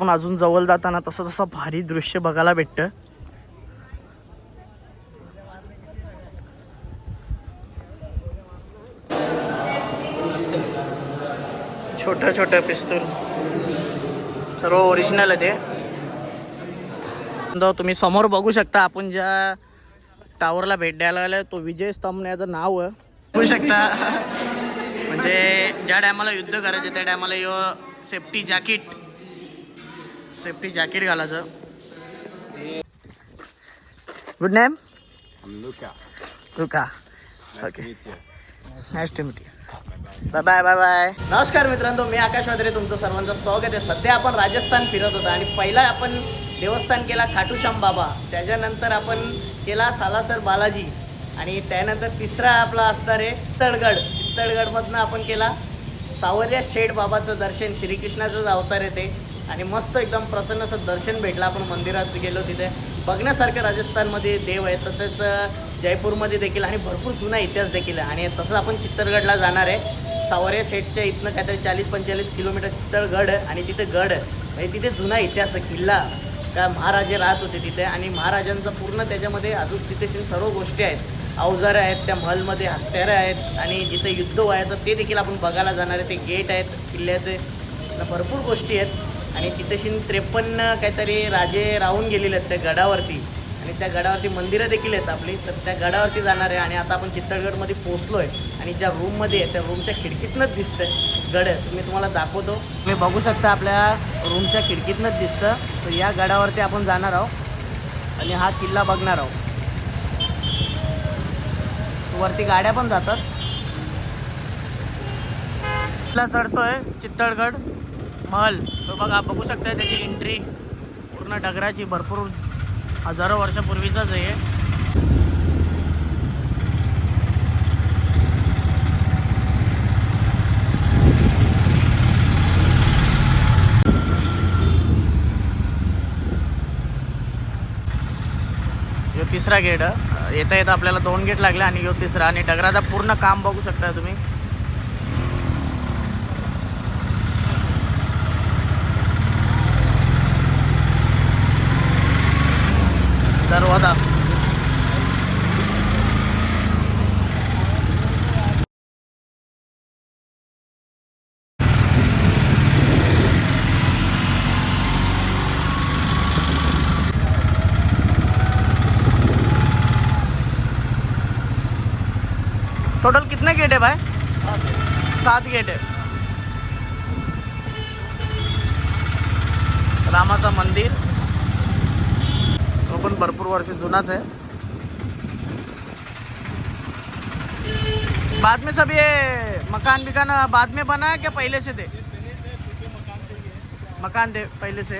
पण अजून जवळ जाताना तसं तसं भारी दृश्य बघायला भेटतं. छोटं छोटं पिस्तूल. सर्व ओरिजिनल आहे ते. तुम्ही समोर बघू शकता आपण ज्या टावरला भेट द्यायला आलं तो विजय स्तंभ याचं नाव आहे. बघू शकता. म्हणजे ज्या टायमाला युद्ध करायचं त्या टायमाला यो सेफ्टी जॅकेट सेफ्टी जॅकेट घालायचं. Good name meet you. Nice to meet bye bye bye bye नमस्कार मित्रांनो मी आकाश वादरे तुमचं सर्वांचं स्वागत आहे. सध्या आपण राजस्थान फिरत होतो आणि पहिला आपण देवस्थान केला खाटूश्याम बाबा. त्याच्यानंतर आपण केला सालासर बालाजी. आणि त्यानंतर तिसरा आपला असणार आहे चित्तडगड चित्तडगडमधनं आपण केला सावर्या शेठ बाबाचं दर्शन. श्रीकृष्णाचंच अवतार आहे ते. आणि मस्त एकदम प्रसन्न असं दर्शन भेटलं. आपण मंदिरात गेलो तिथे. बघण्यासारखं राजस्थानमध्ये देव आहे तसेच जयपूरमध्ये देखील आणि भरपूर जुना इतिहास देखील आहे. आणि तसंच आपण चित्तरगडला जाणार आहे. सावरे शेठच्या इथनं काहीतरी चाळीस पंचेचाळीस किलोमीटर चित्तरगड आणि तिथे गड. म्हणजे तिथे जुना इतिहास किल्ला. का महाराजे राहत होते तिथे आणि महाराजांचं पूर्ण त्याच्यामध्ये अजून तिथेशी सर्व गोष्टी आहेत. अवजारं आहेत त्या महलमध्ये हत्यारं आहेत आणि जिथे युद्ध व्हायचं ते देखील आपण बघायला जाणार आहे. ते गेट आहेत किल्ल्याचे. भरपूर गोष्टी आहेत. आणि तिथेशी त्रेपन्न काहीतरी राजे राहून गेलेले आहेत त्या गडावरती. आणि त्या गडावरती मंदिरं देखील आहेत आपली. तर त्या गडावरती जाणार आहे आणि आता आपण चित्तळगडमध्ये पोचलो आहे आणि ज्या रूममध्ये आहे त्या रूमच्या खिडकीतनंच दिसतं गड. मी तुम्हाला दाखवतो. तुम्ही बघू शकता आपल्या रूमच्या खिडकीतनंच दिसतं. तर या गडावरती आपण जाणार आहोत. आणि हा किल्ला बघणार आहोत. वरती गाड्या पण जातात. किल्ला चढतोय चित्तळगड महल. तो बघा बघू शकता त्याची एंट्री पूर्ण डगराची भरपूर हजारो वर्षापूर्वीचाच आहे यो तिसरा गेट. येता येता आपल्याला दोन गेट लागले आणि यो तिसरा. आणि डगराचा पूर्ण काम बघू शकता तुम्ही. दरवाज़ा टोटल कितने गेट है भाई? सात गेट आहे रामाचं मंदिर। पण भरपूर वर्ष जुनाच आहे. बाद में सब ये मकान बिकान बाद में बना है क्या पहले से थे मकान दे पहिले से।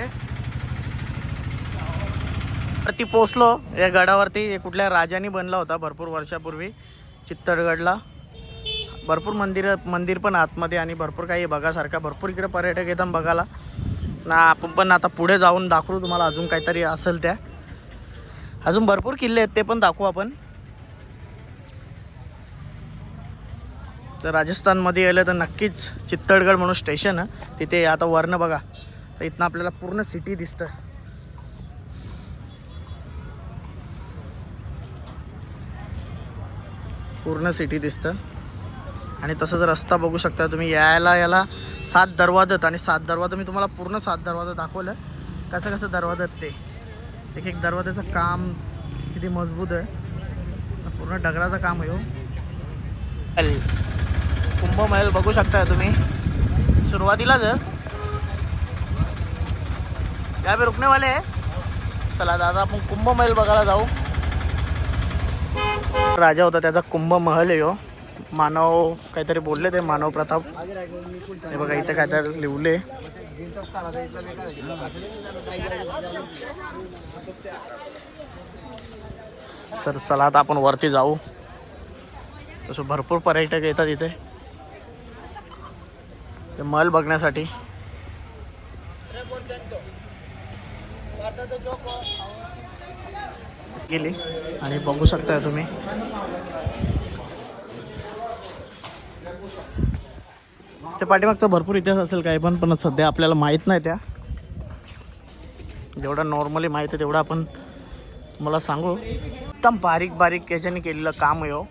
वरती पोचलो या गडावरती हे कुठल्या राजाने बनला होता भरपूर वर्षापूर्वी चित्तडगडला भरपूर मंदिर मंदिर पण आतमध्ये आणि भरपूर काही बघासारखा. भरपूर इकडे पर्यटक येतात बघायला. ना आपण पण आता पुढे जाऊन दाखवू तुम्हाला अजून काहीतरी असेल त्या. अजून भरपूर किल्ले आहेत ते पण दाखवू आपण. तर राजस्थानमध्ये गेलं तर नक्कीच चित्तडगड म्हणून स्टेशन आहे. तिथे आता वरनं बघा. तर इथनं आपल्याला पूर्ण सिटी दिसतं. पूर्ण सिटी दिसतं. आणि तसंच रस्ता बघू शकता तुम्ही. यायला याला सात दरवाजात. आणि सात दरवाजा मी तुम्हाला पूर्ण सात दरवाजा दाखवलं. कसं कसं दरवाजात ते? एक एक दरवाजाचं काम किती मजबूत आहे. पूर्ण दगडाचं काम आहे हो. कुंभमहल बघू शकता तुम्ही. सुरुवातीलाच काय या पे रुकणेवाले आहे चला दादा आपण कुंभमहल बघायला जाऊ. राजा होता त्याचा कुंभमहल आहे हो. मानव काहीतरी बोलले ते मानव प्रताप. हे बघा इथे काहीतरी लिहले. तर चला आता आपण वरती जाऊ. तसं भरपूर पर्यटक येतात इथे. ते मल बघण्यासाठी. गेली. आणि बघू शकता तुम्ही. त्या पाठीमागचा भरपूर इतिहास असेल काही पण पण सध्या आपल्याला माहीत नाही त्या. जेवढं नॉर्मली माहीत आहे तेवढं आपण तुम्हाला सांगू. एकदम बारीक बारीक याच्याने केलेलं काम आहे हो.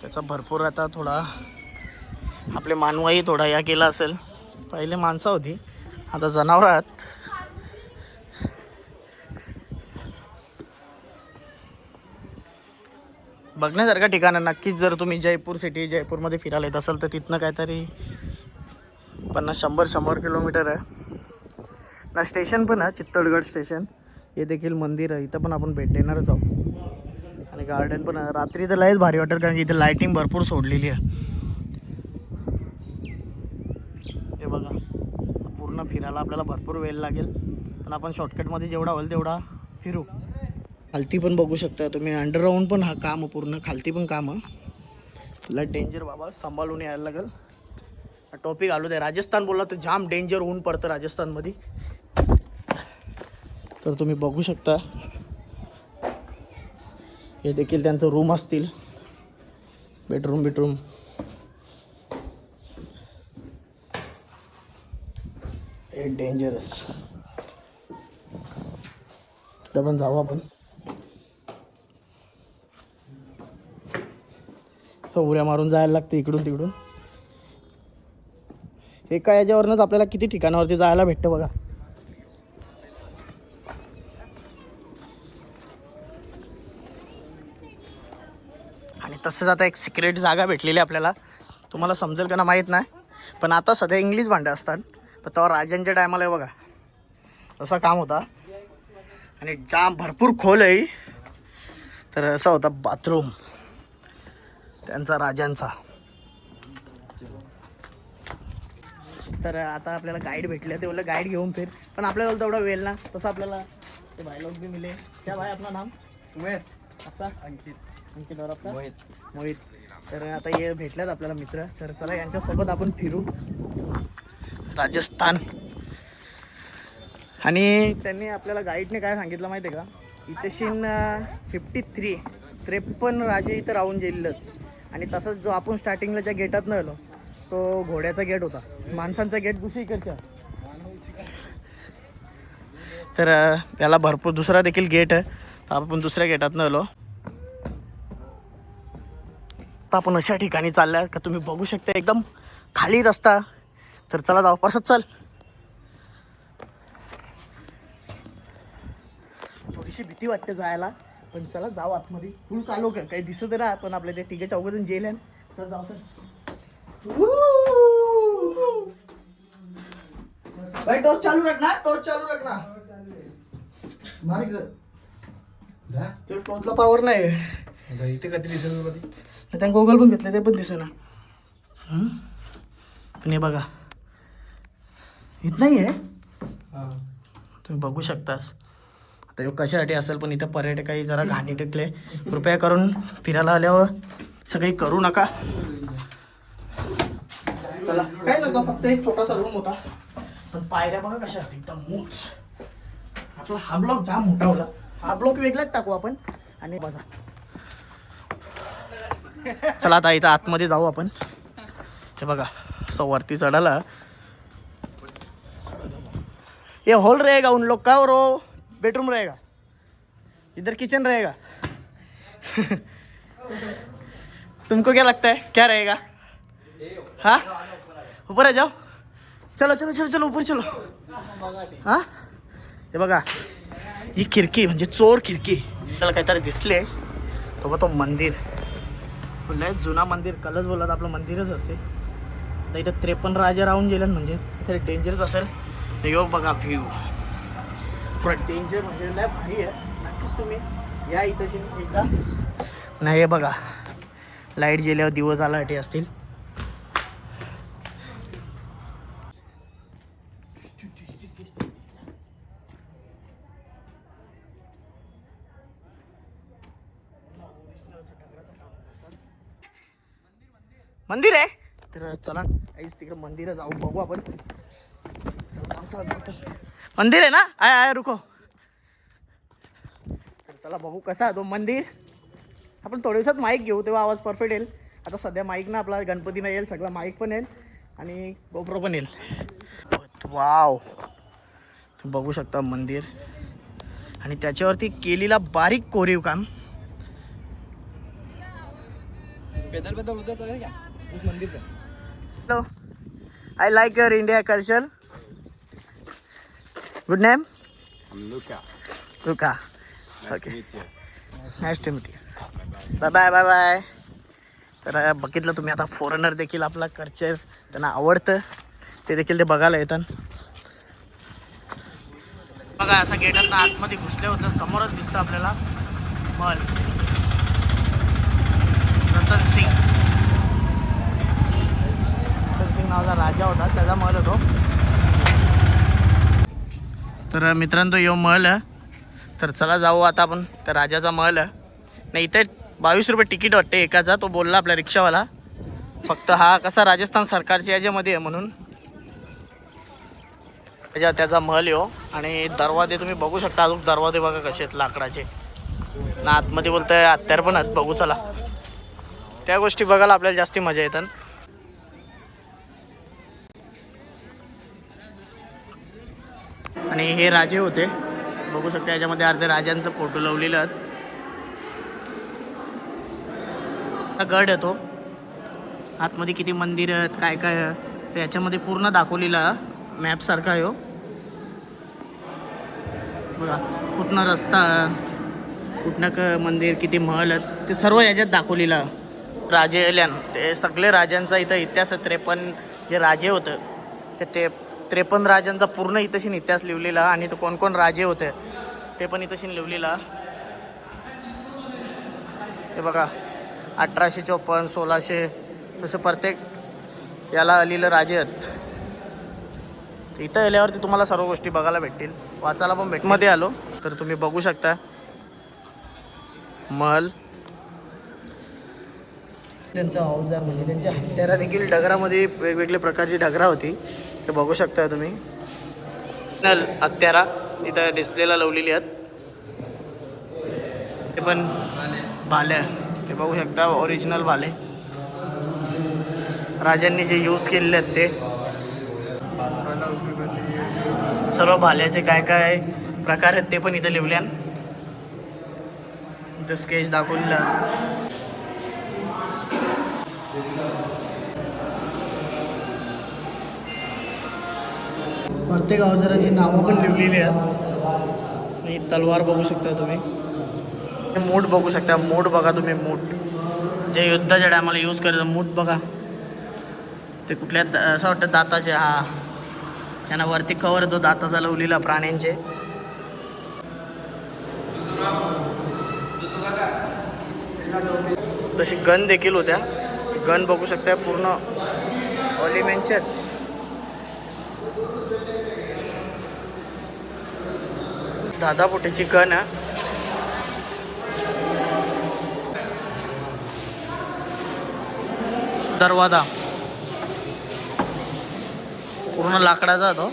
त्याचा भरपूर आता थोडा आपले मानवाही थोडा या केला असेल. पहिले माणसं होती आता जनावरं आहेत. बघण्यासारखं ठिकाण आहे. नक्कीच जर तुम्ही जयपूर सिटी जयपूरमध्ये फिरायला येत असाल तर तिथनं काहीतरी पन्नास शंभर शंभर किलोमीटर आहे. ना स्टेशन पण आहे चित्तोडगड स्टेशन. हे देखील मंदिर आहे. इथं पण आपण भेट देणारच आहोत. आणि गार्डन पण आहे. रात्री तर लयच भारी वाटेल कारण की इथे लाईटिंग भरपूर सोडलेली आहे. हे बघा. पूर्ण फिरायला आपल्याला भरपूर वेळ लागेल. पण आपण शॉर्टकटमध्ये जेवढा होईल तेवढा फिरू. खालती पण बघू शकता तुम्ही. अंडरग्राऊंड पण हा काम पूर्ण. खालती पण काम आहे. तुला डेंजर बाबा. सांभाळून यायला लागेल. टॉपिक आलो दे राजस्थान बोलला तर जाम डेंजर ऊन पडतं राजस्थानमध्ये. तर तुम्ही बघू शकता. हे देखील त्यांचं रूम असतील. बेडरूम बेडरूम हे डेंजरस तिकडे पण जाऊ आपण. सो उऱ्या मारून जायला लागते इकडून तिकडून. एका याच्यावरनंच आपल्याला किती ठिकाणावरती जायला भेटतं बघा. आणि तसंच आता एक सिक्रेट जागा भेटलेली आहे आपल्याला. तुम्हाला समजेल का ना माहीत नाही. पण आता सध्या इंग्लिश भांडे असतात. पण तेव्हा राजांच्या टायमाला आहे बघा. तसा काम होता. आणि जाम भरपूर खोल आहे. तर असा होता बाथरूम त्यांचा राजांचा. तर आता आपल्याला गाईड भेटले ते बोललं गाईड घेऊन फिर. पण आपल्याला तेवढा वेळ ना तसं आपल्याला ते भाई लोक भी मिले. क्या भाई आपला नाम? उमेश. आपका? अंकित. अंकित और आपका? मोहित. मोहित. तर आता हे भेटल्यात आपल्याला मित्र. तर चला यांच्यासोबत आपण फिरू. राजस्थान. आणि त्यांनी आपल्याला गाईडने काय सांगितलं माहिती आहे का? इथेशीन फिफ्टी थ्री त्रेपन्न राजे इथं राहून गेलेले आणि तसंच जो आपण स्टार्टिंगला ज्या गेटात आलो तो घोड्याचा गेट होता. माणसांचा गेट दुसरीकडचा तर अं, त्याला भरपूर दुसरा देखील गेट आहे. तर आपण दुसऱ्या गेटातनं आलो. आता आपण अशा ठिकाणी चालल्या का तुम्ही बघू शकता एकदम खाली रस्ता. तर चला जाऊ परसत चल. थोडीशी भीती वाटते जायला पण चला जाऊ आतमध्ये. फुल कालो काही दिसत ना पण आपल्या ते तिघे चौघ जण जेल आहे चल जाऊ सर भाई टॉर्च चालू रखना टॉर्च चालू रखना. मार. ते टॉर्चला पॉवर नाही इथे कधी दिसेल कधी त्या गोगल पण घेतले ते पण दिसेना? पण हे बघा. इथं नाही आहे तुम्ही बघू शकतास. आता ह्यो कशासाठी असेल पण इथं पर्यटकही जरा घाणी टेकले कृपया करून फिरायला आल्यावर सगळी करू नका. चला. काय नव्हतं फक्त एक छोटासा रूम होता. पण पायऱ्या बघा कशा एकदम मूच आपला हा ब्लॉक जाम मोठा होता. हा ब्लॉक वेगळाच टाकू आपण. आणि बघा. चला आता इथं आतमध्ये जाऊ आपण. हे बघा. असं वरती चढायला. ये हॉल रहेगा उन लोग का हो और बेडरूम रहेगा. इधर किचन रहेगा. तुमको क्या लगता है? क्या रहेगा? हाँ? ऊपर आ जाओ. चलो चलो चलो चलो ऊपर चलो. हां? हे बघा ही खिडकी म्हणजे चोर खिडकी. त्याला काहीतरी दिसले. तो बघ तो मंदिर. लय जुना मंदिर. कलच बोलत आपलं मंदिरच असते. तर इथं त्रेपन्न राजा राहून गेले म्हणजे तरी डेंजरच असेल. यो बघा व्ह्यू पुरा डेंजर म्हणजे लय भारी आहे. नक्कीच तुम्ही या इथं एकदा. नाही हे बघा. लाइट गेल्यावर दिवस आला असतील मंदिर आहे तर चला काहीच तिकडे मंदिर जाऊ बघू आपण. मंदिर आहे ना? आय आय रुको. तर चला बघू कसा आहे तो मंदिर. आपण थोड्या दिवसात माईक घेऊ तेव्हा आवाज परफेक्ट येईल. आता सध्या माईक ना आपला गणपतीनं येईल सगळा माईक पण येईल आणि गोप्रो पण येईल. वाव तुम्ही बघू शकता मंदिर. आणि त्याच्यावरती केलेला बारीक कोरीव काम. पैदल पैदल उधर तो क्या उस मंदिर hello I like your India culture good name I'm Luca. Luca Nice Okay. to meet you. Nice to meet you bye bye bye bye तर बघितलं तुम्ही आता फॉरेनर देखील आपला कल्चर त्यांना आवडतं. ते देखील ते बघायला येतात. बघा असा गेटात आतमध्ये घुसले होतं समोरच दिसतं आपल्याला. महल होतो तर मित्रांनो यो महल आहे. तर चला जाऊ आता आपण त्या राजाचा महल आहे. नाही इथे बावीस रुपये तिकीट वाटते एकाचा तो बोलला आपला रिक्षावाला. फक्त हा कसा राजस्थान सरकारच्या याच्यामध्ये आहे म्हणून. त्याच्या त्याचा महल येऊ हो. आणि दरवाजे तुम्ही बघू शकता अजून दरवाजे बघा कसे आहेत लाकडाचे. ना आतमध्ये बोलतंय हत्यार पण आहेत बघू चला. त्या गोष्टी बघायला आपल्याला जास्ती मजा येतात आणि हे राजे होते. बघू शकता याच्यामध्ये अर्ध्या राजांचा फोटो लावलेला आहेत. गड येतो आतमध्ये किती मंदिर आहेत काय काय तर याच्यामध्ये पूर्ण दाखवलेला मॅप सारखा आहे हो. बघा कुठनं रस्ता कुठनं क मंदिर किती महल आहेत ते सर्व याच्यात दाखवलेलं राजे एल्यान ते सगळे राजांचा इथं इतिहास आहे त्रेपन्न जे राजे होतं ते ते त्रेपन्न राजांचा पूर्ण इथंशी इतिहास लिहिलेला आणि तो कोण कोण राजे होते ते पण इथंशी लिहिलेला. हे बघा अठराशे चोपन्न सोळाशे तसं प्रत्येक याला आलेलं राजे आहेत. इथं आल्यावरती तुम्हाला सर्व गोष्टी बघायला भेटतील वाचायला पण भेटमध्ये आलो. तर तुम्ही बघू शकता. महल. त्यांचा अवजार म्हणजे त्यांच्या हत्यारा देखील डगरामध्ये वेगवेगळ्या प्रकारची डगरा होती. ते बघू शकता तुम्ही. नल हत्यारा इथं डिस्प्लेला लावलेली आहेत. ते पण भाल्या ते बघू शकता ओरिजिनल भाले. राजांनी जे यूज केलेले आहेत ते. सर्व भाल्याचे काय काय प्रकार आहेत ते पण इथं लिहिल्यान इथं स्केच दाखवलेला प्रत्येक अवजाराची नावं पण लिहिलेली आहेत. ही तलवार बघू शकता तुम्ही. मूठ बघू शकता. मूठ बघा तुम्ही मूठ. जे युद्धाच्या टायमाला यूज करायचं मूठ बघा. ते कुठल्या असं वाटतं दाताचे हा. त्यांना वरती कवर येतो दाताचा लवलेला प्राण्यांचे. तशी गन देखील होत्या. गन बघू शकता पूर्ण ऑलिमेंटचे आहेत. दादा फुटेची गन आहे दरवाजा. पूर्ण लाकडाचा तो.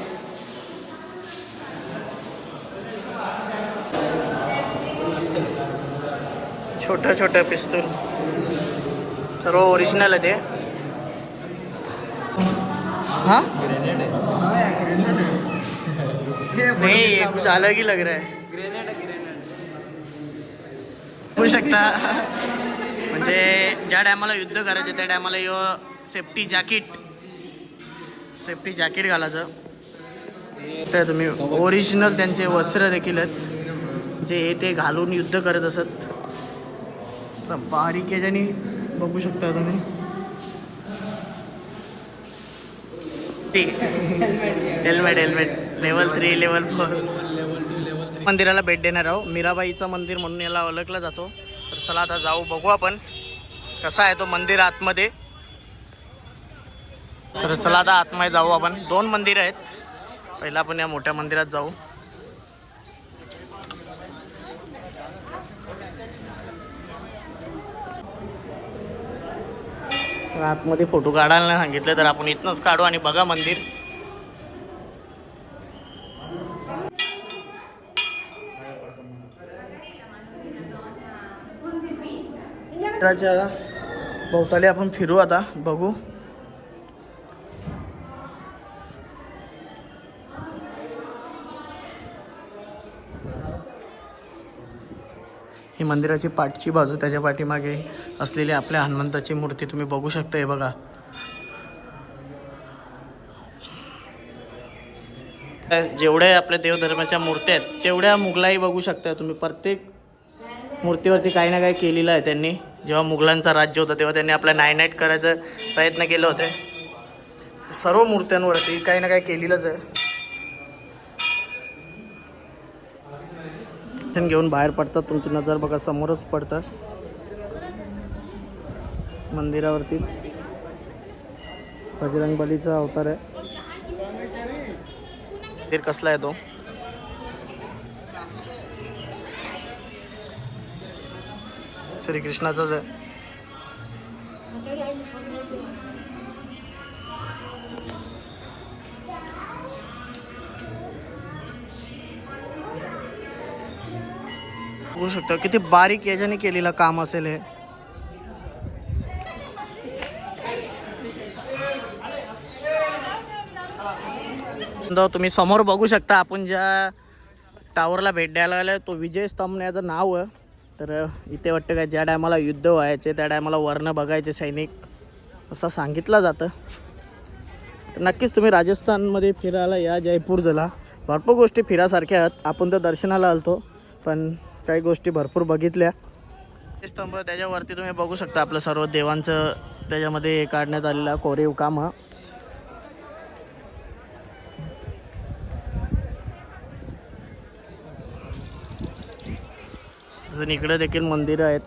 छोटं छोटं पिस्तूल. सर्व ओरिजिनल आहे ते. नहीं ये कुछ अलग ही लग रहा है। ग्रेनेड ग्रेनेड होऊ शकता म्हणजे ज्या टायमाला युद्ध करायचं त्या टायमाला यो सेफ्टी जॅकेट सेफ्टी जॅकेट घालायचं. तर तुम्ही ओरिजिनल त्यांचे वस्त्र देखील आहेत जे हे ते घालून युद्ध करत असत. तर बारीक याच्याने बघू शकता तुम्ही. Helmet helmet level three level four मंदिराला भेट देणार आहो मीराबाईचं मंदिर म्हणून याला ओळखला जातो. तर चला आता जाऊ बघू आपण कसा आहे तो मंदिर आतमध्ये. तर चला आता आतमध्ये जाऊ आपण. दोन मंदिर आहेत. पहिला आपण या मोठ्या मंदिरात जाऊ. आतमध्ये फोटो काढायला नाही सांगितले तर आपण इथनंच काढू आणि बघा मंदिर. मंदिराच्या भोवताली आपण फिरू आता बघू. ही मंदिराची पाठची बाजू त्याच्या पाठीमागे असलेली आपल्या हनुमंताची मूर्ती तुम्ही बघू शकता हे बघा. जेवढ्या आपल्या देवधर्माच्या मूर्त्या आहेत तेवढ्या मुघलाही बघू शकता तुम्ही. प्रत्येक मूर्तीवरती काही ना काही केलेलं आहे त्यांनी. जेव्हा मुघलांचा राज्य होतं तेव्हा त्यांनी आपला नायनाईट करायचा प्रयत्न केले होते. सर्व मूर्त्यांवरती काही ना काही केलेलंच आहे. घेऊन बाहेर पडतात तुमची नजर बघा समोरच पडतं मंदिरावरती. बजरंग बलीचा अवतार आहे. मंदिर कसला आहे तो? श्रीकृष्णाचाच आहे बघू शकता किती बारीक याच्याने केलेलं काम असेल हे. तुम्ही समोर बघू शकता आपण ज्या टावरला भेट द्यायला आलो तो विजय स्तंभ याचं नाव आहे. तर इथे वाटतं काय ज्या टायमाला युद्ध व्हायचे त्या टायमाला वर्ण बघायचे सैनिक. असं सांगितलं जातं. तर नक्कीच तुम्ही राजस्थानमध्ये फिरायला या जयपूरला भरपूर गोष्टी फिरासारख्या आहेत. आपण तर दर्शनाला आलतो पण काही गोष्टी भरपूर बघितल्या. ते स्तंभ त्याच्यावरती तुम्ही बघू शकता आपलं सर्व देवांचं त्याच्यामध्ये काढण्यात आलेलं कोरीव काम. तसं इकडे देखील मंदिरं आहेत.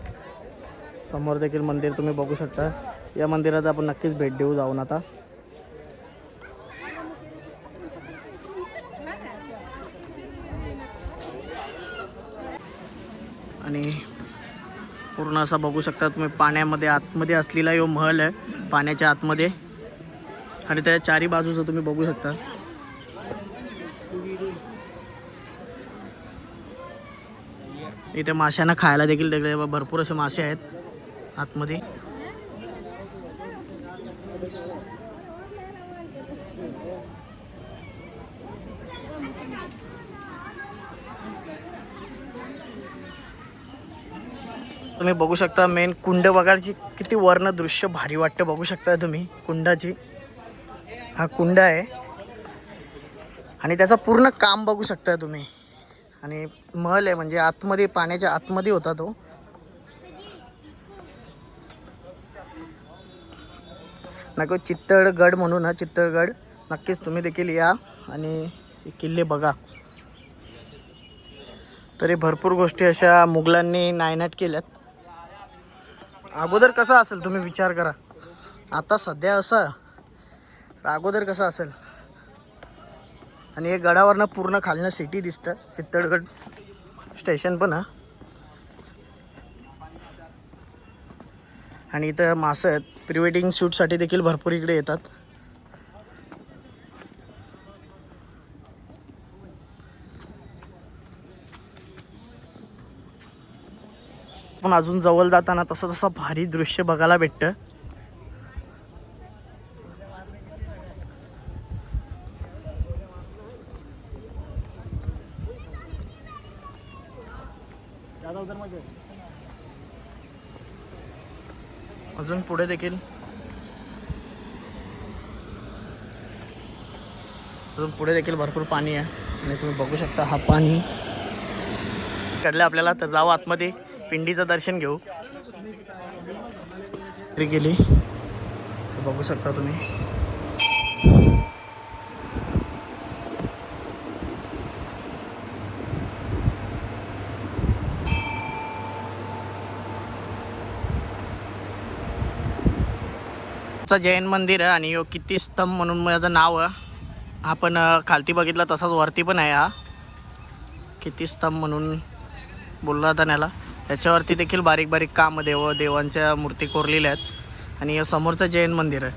समोर देखील मंदिर तुम्ही बघू शकता. या मंदिरात आपण नक्कीच भेट देऊ जाऊन आता. आणि पूर्ण असा बघू शकता तुम्ही पाण्यामध्ये आतमध्ये असलेला यो महल आहे. पाण्याच्या आतमध्ये. आणि त्या चारी बाजूचं तुम्ही बघू शकता. इथे माशांना खायला देखील तिकडे भरपूर असे मासे आहेत आतमध्ये. तुम्ही बघू शकता मेन कुंड बघायची किती वर्ण दृश्य भारी वाटतं बघू शकता तुम्ही कुंडाची. हा कुंड आहे. आणि त्याचं पूर्ण काम बघू शकता तुम्ही. आणि महल आहे म्हणजे आतमध्ये पाण्याच्या आतमध्ये होता तो. नको चित्तळगड म्हणून हा चित्तळगड. नक्कीच तुम्ही देखील या आणि हे किल्ले बघा. तरी भरपूर गोष्टी अशा मुघलांनी नायनाट केल्यात. अगोदर कसा असेल तुम्ही विचार करा. आता सध्या असं अगोदर कसं असेल? आणि हे गडावरनं पूर्ण खालनं सिटी दिसतं. चित्तडगड स्टेशन पण हा. आणि इथं मासं आहेत प्री वेडिंग शूटसाठी देखील भरपूर इकडे येतात. पण अजून जवळ जाताना तसं तसं भारी दृश्य बघायला भेटतं. अजून पुढे देखील. अजून पुढे देखील भरपूर पाणी आहे. आणि तुम्ही बघू शकता हा पाणी. कडलं आपल्याला तर जाऊ आतमध्ये. पिंडीचं दर्शन घेऊ. गेली. बघू शकता तुम्ही. चं जैन मंदिर आहे आणि यो किती स्तंभ म्हणून माझं नाव आहे. आपण खालती बघितलं तसाच वरती पण आहे हा. किती स्तंभ म्हणून बोलला होता त्याला. त्याच्यावरती देखील बारीक बारीक काम देव देवांच्या मूर्ती कोरलेल्या आहेत. आणि हे समोरचं जैन मंदिर आहे.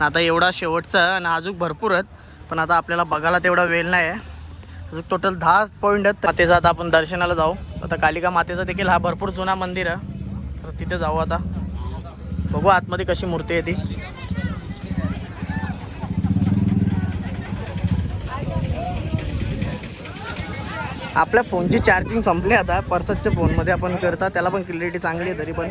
आता एवढा शेवटचा आणि अजून भरपूर आहेत. पण आता आपल्याला बघायला तेवढा वेळ नाही आहे. अजून टोटल दहा पॉईंट आहेत. मातेचं आता आपण दर्शनाला जाऊ. आता कालिका मातेचा देखील हा भरपूर जुना मंदिर आहे. तर तिथे जाऊ आता. बघू आतमध्ये कशी मूर्ती आहे ती. आपल्या फोनची चार्जिंग संपली आता. पर्सच्या फोनमध्ये आपण करता त्याला पण क्लिअरिटी चांगली आहे तरी पण.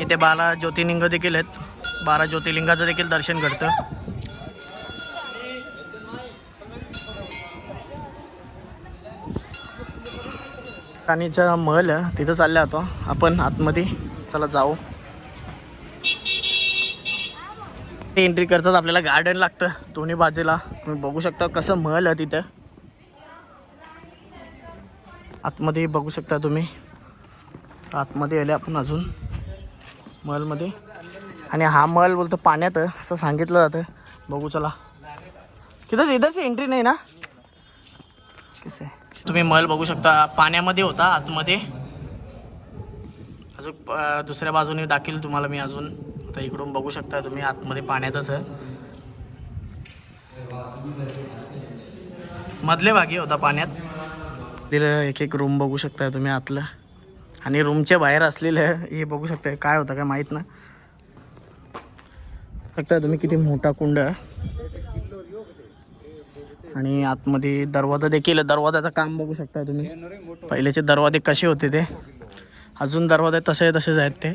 इथे बारा ज्योतिर्लिंग देखील आहेत. बारा ज्योतिर्लिंगाचं देखील दर्शन घडतं. राणीचा महल आहे. तिथं चालला होतो आपण आतमध्ये. चला जाऊ. एंट्री करतात आपल्याला गार्डन लागतं. दोन्ही बाजूला. तुम्ही बघू शकता कसं महल आहे तिथं. आतमध्ये बघू शकता तुम्ही. आतमध्ये आले आपण अजून. महलमध्ये आणि हा महल बोलतो पाण्यात असं सांगितलं जातं. बघू चला. तिथंच इथंच एंट्री नाही ना? कसं आहे तुम्ही महल बघू शकता. पाण्यामध्ये होता आतमध्ये. अजून दुसऱ्या बाजूने दाखील तुम्हाला मी अजून. आता इकडून बघू शकता तुम्ही आतमध्ये पाण्यातच आहे. मधले भागी होता पाण्यात. तिथं एक एक रूम बघू शकता तुम्ही आतलं. आणि रूमच्या बाहेर असलेलं हे बघू शकता काय होतं काय माहीत ना. बघता तुम्ही किती मोठा कुंड. आणि आतमध्ये दरवाजा देखील दरवाजाचं काम बघू शकता तुम्ही. पहिलेचे दरवाजे कसे होते ते. अजून दरवाजे तसे तसेच आहेत ते.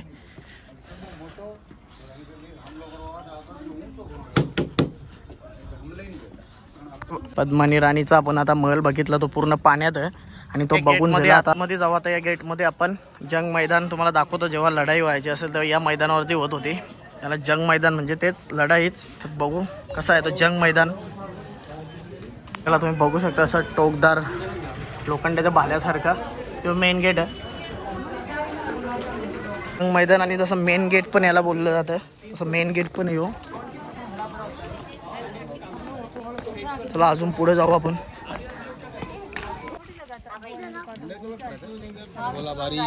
पद्मानी राणीचा आपण आता महल बघितला तो पूर्ण पाण्यात आहे. आणि तो बघून मध्ये जाऊ आता या गेटमध्ये आपण जंग मैदान तुम्हाला दाखवतो. जेव्हा लढाई व्हायची असेल तर या मैदानावरती होत होती. त्याला जंग मैदान म्हणजे तेच लढाईच. बघू कसं आहे तो जंग मैदान. त्याला तुम्ही बघू शकता असं टोकदार लोखंडाच्या भाल्यासारखा तो मेन गेट आहे. जंग मैदान आणि तसं मेन गेट पण याला बोललं जातं. तसं मेन गेट पण येऊ चला अजून पुढे जाऊ आपण. बोला बारी